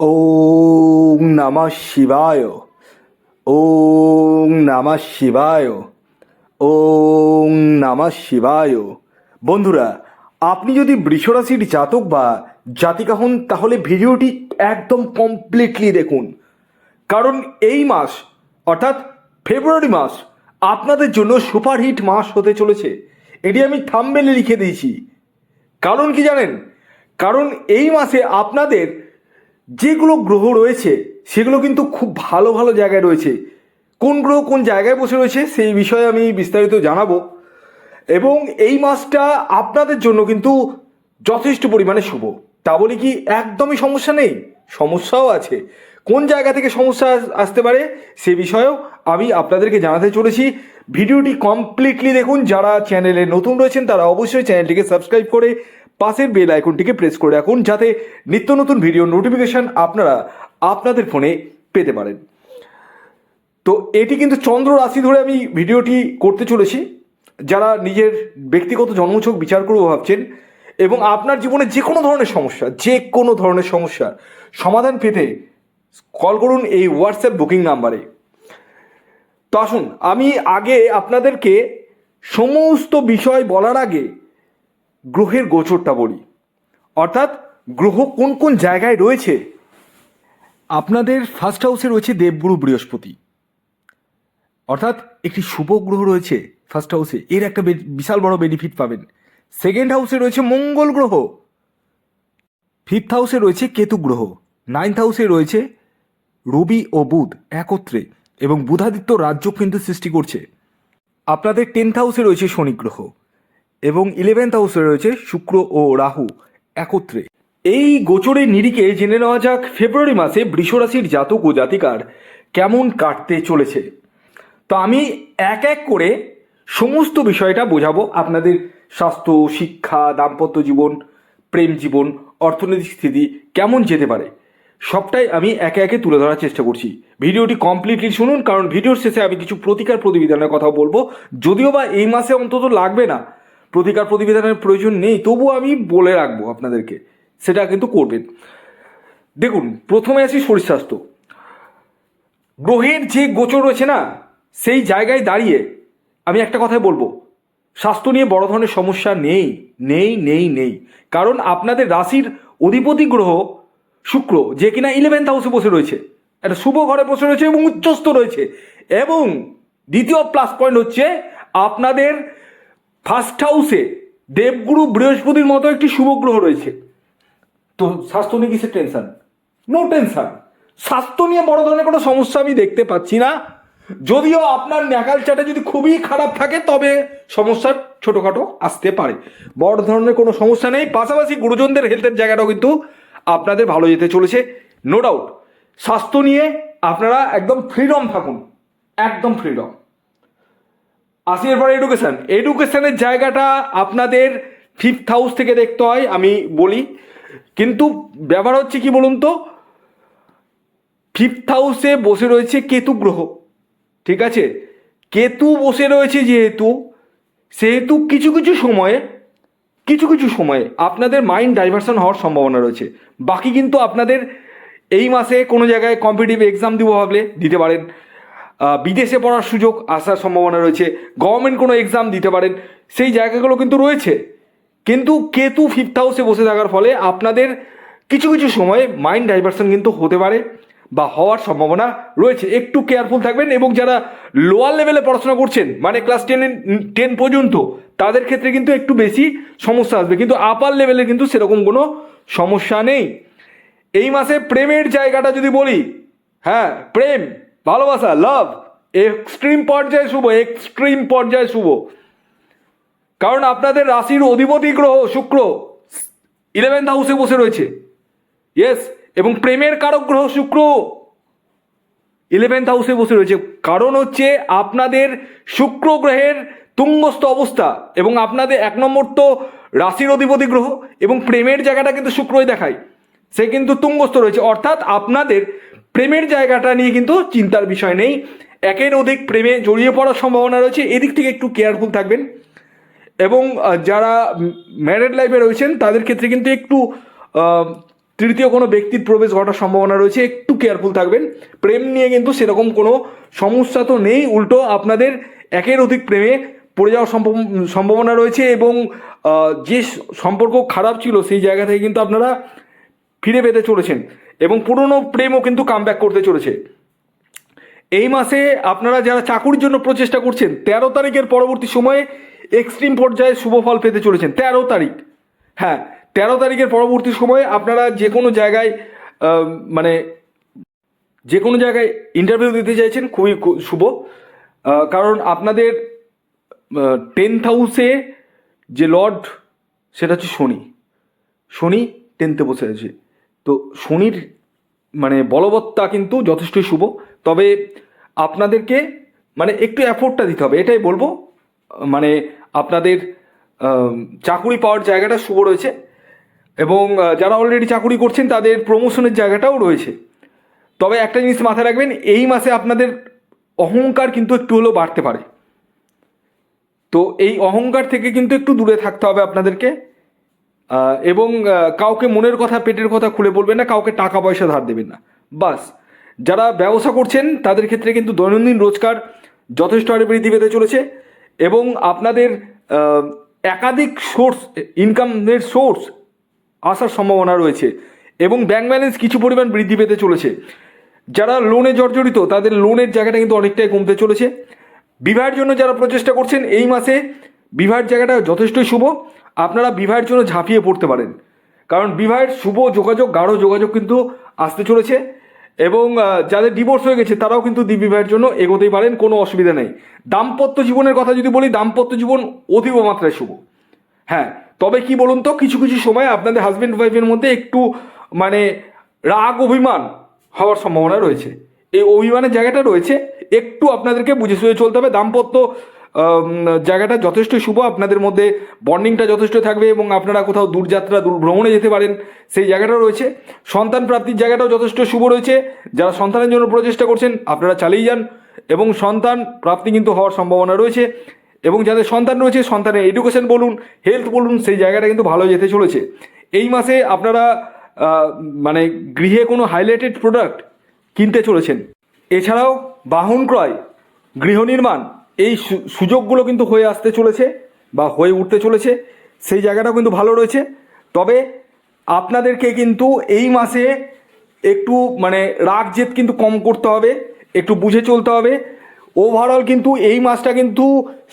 ওং নমঃ শিবায়। ওং নমঃ শিবায়। ওং নমঃ শিবায়। বন্ধুরা, আপনি যদি বৃষরাশির জাতক বা জাতিকা হন, তাহলে ভিডিওটি একদম কমপ্লিটলি দেখুন। কারণ এই মাস, অর্থাৎ ফেব্রুয়ারি মাস, আপনাদের জন্য সুপারহিট মাস হতে চলেছে। এটি আমি থাম্বেলে লিখে দিয়েছি। কারণ কি জানেন? কারণ এই মাসে আপনাদের যেগুলো গ্রহ রয়েছে, সেগুলো কিন্তু খুব ভালো ভালো জায়গায় রয়েছে। কোন গ্রহ কোন জায়গায় বসে রয়েছে, সেই বিষয়ে আমি বিস্তারিত জানাব। এবং এই মাসটা আপনাদের জন্য কিন্তু যথেষ্ট পরিমাণে শুভ। তা বলে কি একদমই সমস্যা নেই? সমস্যাও আছে। কোন জায়গা থেকে সমস্যা আসতে পারে, সে বিষয়েও আমি আপনাদেরকে জানাতে চলেছি। ভিডিওটি কমপ্লিটলি দেখুন। যারা চ্যানেলে নতুন রয়েছেন, তারা অবশ্যই চ্যানেলটিকে সাবস্ক্রাইব করে পাশের বেল আইকনটিকে প্রেস করে রাখুন যাতে নিত্য নতুন ভিডিও নোটিফিকেশন আপনারা আপনাদের ফোনে পেতে পারেন। তো এটি কিন্তু চন্দ্র রাশি ধরে আমি ভিডিওটি করতে চলেছি। যারা নিজের ব্যক্তিগত জন্মছক বিচার করব ভাবছেন এবং আপনার জীবনে যে কোনো ধরনের সমস্যা, যে কোনো ধরনের সমস্যার সমাধান পেতে কল করুন এই হোয়াটসঅ্যাপ বুকিং নাম্বারে তো আসুন, আমি আগে আপনাদেরকে সমস্ত বিষয় বলার আগে গ্রহের গোচরটা বলি। অর্থাৎ গ্রহ কোন কোন জায়গায় রয়েছে? আপনাদের ফার্স্ট হাউসে রয়েছে দেবগুরু বৃহস্পতি। অর্থাৎ একটি শুভ গ্রহ রয়েছে ফার্স্ট হাউসে এর একটা বিশাল বড় বেনিফিট পাবেন। সেকেন্ড হাউসে রয়েছে মঙ্গল গ্রহ। ফিফথ হাউসে রয়েছে কেতু গ্রহ। নাইন্থ হাউসে রয়েছে রবি ও বুধ একত্রে এবং বুধাদিত্য রাজ্য কিন্তু সৃষ্টি করছে। আপনাদের টেন্থ হাউসে রয়েছে শনি গ্রহ। এবং ইলেভেন্থ হাউসে রয়েছে শুক্র ও রাহু একত্রে। এই গোচরের নিরিখে জেনে নেওয়া যাক ফেব্রুয়ারি মাসে বৃষরাশির জাতক ও জাতিকার কেমন কাটতে চলেছে। তো আমি এক এক করে সমস্ত বিষয়টা বোঝাবো আপনাদের স্বাস্থ্য, শিক্ষা, দাম্পত্য জীবন, প্রেম জীবন, অর্থনৈতিক স্থিতি কেমন যেতে পারে, সবটাই আমি একে একে তুলে ধরার চেষ্টা করছি। ভিডিওটি কমপ্লিটলি শুনুন, কারণ ভিডিওর শেষে আমি কিছু প্রতিকার প্রতিবিধানের কথা বলব। যদিও বা এই মাসে অন্তত লাগবে না প্রতিকার প্রতিবিধানের প্রয়োজন নেই তবুও আমি বলে রাখব আপনাদেরকে, সেটা কিন্তু করবেন। দেখুন, প্রথমে আসি শরীর স্বাস্থ্য গ্রহের যে গোচর রয়েছে না, সেই জায়গায় দাঁড়িয়ে আমি একটা কথাই বলব। স্বাস্থ্য নিয়ে বড় ধরনের সমস্যা নেই নেই নেই নেই। কারণ আপনাদের রাশির অধিপতি গ্রহ শুক্র, যে কিনা ইলেভেন্থ হাউসে বসে রয়েছে, একটা শুভ ঘরে বসে রয়েছে এবং উচ্চস্থ রয়েছে। এবং দ্বিতীয় প্লাস পয়েন্ট হচ্ছে আপনাদের ফার্স্ট হাউসে দেবগুরু বৃহস্পতির মতো একটি শুভ গ্রহ রয়েছে। তো স্বাস্থ্য নিয়ে কিসের টেনশন নো টেনশন স্বাস্থ্য নিয়ে বড় ধরনের কোনো সমস্যা আমি দেখতে পাচ্ছি না। যদিও আপনার ন্যাকাল চাটে যদি খুবই খারাপ থাকে, তবে সমস্যা ছোটোখাটো আসতে পারে। বড় ধরনের কোনো সমস্যা নেই। পাশাপাশি গুরুজনদের হেলথের জায়গাটাও কিন্তু আপনাদের ভালো যেতে চলেছে। নো ডাউট স্বাস্থ্য নিয়ে আপনারা একদম ফ্রিডম থাকুন। একদম ফ্রিডম আসি, এরপর এডুকেশান এডুকেশানের জায়গাটা আপনাদের ফিফথ হাউস থেকে দেখতে হয়, আমি বলি। কিন্তু ব্যাপার হচ্ছে কি বলুন তো? ফিফথ হাউসে বসে রয়েছে কেতু গ্রহ। ঠিক আছে? কেতু বসে রয়েছে যেহেতু, সেহেতু কিছু কিছু সময়ে, কিছু কিছু সময়ে আপনাদের মাইন্ড ডাইভারশন হওয়ার সম্ভাবনা রয়েছে। বাকি কিন্তু আপনাদের এই মাসে কোনো জায়গায় কম্পিটিটিভ এক্সাম দিব ভাবলে দিতে পারেন। বিদেশে পড়ার সুযোগ আসার সম্ভাবনা রয়েছে। গভর্নমেন্ট কোনো এক্সাম দিতে পারেন, সেই জায়গাগুলো কিন্তু রয়েছে। কিন্তু কেতু ফিফথ হাউসে বসে থাকার ফলে আপনাদের কিছু কিছু সময়ে মাইন্ড ডাইভারশন কিন্তু হতে পারে বা হওয়ার সম্ভাবনা রয়েছে। একটু কেয়ারফুল থাকবেন এবং যারা লোয়ার লেভেলে পড়াশোনা করছেন মানে ক্লাস টেন টেন পর্যন্ত, তাদের ক্ষেত্রে কিন্তু একটু বেশি সমস্যা আসবে। কিন্তু আপার লেভেলে কিন্তু সেরকম কোনো সমস্যা নেই। এই মাসে প্রেমের জায়গাটা যদি বলি হ্যাঁ প্রেম। ভালোবাসা লাভ এক্সট্রিম পর্যায়ে শুভ এক্সট্রিম পর্যায়ে শুভ। কারণ আপনাদের রাশির অধিপতি গ্রহ শুক্র ইলেভেন্থ হাউসে বসে রয়েছে। ইয়েস এবং প্রেমের কারক গ্রহ শুক্র ইলেভেন্থ হাউসে বসে রয়েছে। কারণ হচ্ছে আপনাদের শুক্র গ্রহের তুঙ্গস্থ অবস্থা এবং আপনাদের এক নম্বর তো রাশির অধিপতি গ্রহ এবং প্রেমের জায়গাটা কিন্তু শুক্রই দেখায়। সে কিন্তু তুঙ্গস্থ রয়েছে। অর্থাৎ আপনাদের প্রেমের জায়গাটা নিয়ে কিন্তু চিন্তার বিষয় নেই। একের অধিক প্রেমে জড়িয়ে পড়ার সম্ভাবনা রয়েছে। এদিক থেকে একটু কেয়ারফুল থাকবেন। এবং যারা ম্যারেড লাইফে রয়েছেন, তাদের ক্ষেত্রে কিন্তু একটু তৃতীয় কোনো ব্যক্তির প্রবেশ ঘটার সম্ভাবনা রয়েছে। একটু কেয়ারফুল থাকবেন। প্রেম নিয়ে কিন্তু সেরকম কোনো সমস্যা তো নেই। উল্টো আপনাদের একের অধিক প্রেমে পড়ে যাওয়ার সম্ভাবনা রয়েছে এবং যে সম্পর্ক খারাপ ছিল সেই জায়গা থেকে কিন্তু আপনারা ফিরে পেতে চলেছেন এবং পুরনো প্রেমও কিন্তু কামব্যাক করতে চলেছে। এই মাসে আপনারা যারা চাকুরির জন্য প্রচেষ্টা করছেন, তেরো তারিখের পরবর্তী সময়ে এক্সট্রিম পর্যায়ে শুভ ফল পেতে চলেছেন। তেরো তারিখ। হ্যাঁ তেরো তারিখের পরবর্তী সময়ে আপনারা যে কোনো জায়গায় মানে যে কোনো জায়গায় ইন্টারভিউ দিতে চাইছেন, খুবই শুভ। কারণ আপনাদের টেন্থ হাউসে যে লর্ড, সেটা হচ্ছে শনি। শনি টেনতে বসে আছে। তো শনির মানে বলবত্তা কিন্তু যথেষ্টই শুভ। তবে আপনাদেরকে মানে একটু অ্যাফোর্টটা দিতে হবে, এটাই বলব। মানে আপনাদের চাকুরি পাওয়ার জায়গাটা শুভ রয়েছে এবং যারা অলরেডি চাকুরি করছেন তাদের প্রমোশনের জায়গাটাও রয়েছে। তবে একটা জিনিস মাথায় রাখবেন, এই মাসে আপনাদের অহংকার কিন্তু একটু হলেও বাড়তে পারে। তো এই অহংকার থেকে কিন্তু একটু দূরে থাকতে হবে আপনাদেরকে। এবং কাউকে মনের কথা, পেটের কথা খুলে বলবেন না, কাউকে টাকা পয়সা ধার দেবেন না। বাস, যারা ব্যবসা করছেন, তাদের ক্ষেত্রে কিন্তু দৈনন্দিন রোজগার যথেষ্ট হারে বৃদ্ধি পেতে চলেছে এবং আপনাদের একাধিক সোর্স ইনকামের সোর্স আসার সম্ভাবনা রয়েছে এবং ব্যাংক ব্যালেন্স কিছু পরিমাণ বৃদ্ধি পেতে চলেছে। যারা লোনে জর্জরিত, তাদের লোনের জায়গাটা কিন্তু অনেকটাই কমতে চলেছে। বিবাহের জন্য যারা প্রচেষ্টা করছেন, এই মাসে বিবাহের জায়গাটা যথেষ্টই শুভ। আপনারা বিবাহের জন্য ঝাঁপিয়ে পড়তে পারেন। কারণ বিবাহের শুভ যোগাযোগ, গাঢ় যোগাযোগ কিন্তু আসতে চলেছে এবং যাদের ডিভোর্স হয়ে গেছে তারাও কিন্তু বিবাহের জন্য এগোতেই পারেন, কোনো অসুবিধা নেই। দাম্পত্য জীবনের কথা যদি বলি, দাম্পত্য জীবন অতীব মাত্রায় শুভ। হ্যাঁ তবে কি বলুন তো, কিছু কিছু সময় আপনাদের হাজব্যান্ড ওয়াইফের মধ্যে একটু মানে রাগ অভিমান হওয়ার সম্ভাবনা রয়েছে। এই অভিমানের জায়গাটা রয়েছে, একটু আপনাদেরকে বুঝে শুয়ে চলতে হবে। দাম্পত্য জায়গাটা যথেষ্ট শুভ। আপনাদের মধ্যে বন্ডিংটা যথেষ্ট থাকবে এবং আপনারা কোথাও দূরযাত্রা দূর ভ্রমণে যেতে পারেন, সেই জায়গাটাও রয়েছে। সন্তান প্রাপ্তির জায়গাটাও যথেষ্ট শুভ রয়েছে। যারা সন্তানের জন্য প্রচেষ্টা করছেন, আপনারা চালিয়ে যান এবং সন্তান প্রাপ্তি কিন্তু হওয়ার সম্ভাবনা রয়েছে। এবং যাদের সন্তান রয়েছে, সন্তানের এডুকেশন বলুন হেলথ বলুন, সেই জায়গাটা কিন্তু ভালো যেতে চলেছে। এই মাসে আপনারা মানে গৃহে কোনো হাইলাইটেড প্রোডাক্ট কিনতে চলেছেন। এছাড়াও বাহন ক্রয়, গৃহ নির্মাণ এই সুযোগগুলো কিন্তু হয়ে আসতে চলেছে বা হয়ে উঠতে চলেছে, সেই জায়গাটাও কিন্তু ভালো রয়েছে। তবে আপনাদেরকে কিন্তু এই মাসে একটু মানে রাগ জেদ কিন্তু কম করতে হবে, একটু বুঝে চলতে হবে। ওভারঅল কিন্তু এই মাসটা কিন্তু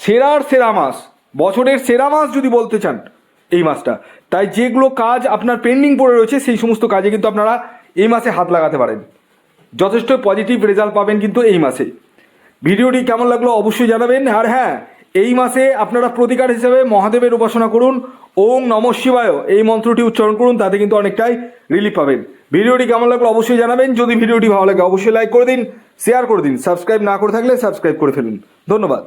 সেরার সেরা মাস, বছরের সেরা মাস যদি বলতে চান এই মাসটা। তাই যেগুলো কাজ আপনার পেন্ডিং পড়ে রয়েছে, সেই সমস্ত কাজে কিন্তু আপনারা এই মাসে হাত লাগাতে পারেন। যথেষ্ট পজিটিভ রেজাল্ট পাবেন কিন্তু এই মাসে। ভিডিওটি কেমন লাগল অবশ্যই জানাবেন। আর হ্যাঁ এই মাসে আপনারা প্রতিকার হিসেবে মহাদেবের উপাসনা করুন। ওং নম শিবায়। এই মন্ত্রটি উচ্চারণ করুন, তাতে কিন্তু অনেকটাই রিলিফ পাবেন। ভিডিওটি কেমন লাগল অবশ্যই জানাবেন। যদি ভিডিওটি ভালো লাগে, অবশ্যই লাইক করে দিন শেয়ার করে দিন। সাবস্ক্রাইব না করে থাকলে সাবস্ক্রাইব করে ফেলুন। ধন্যবাদ।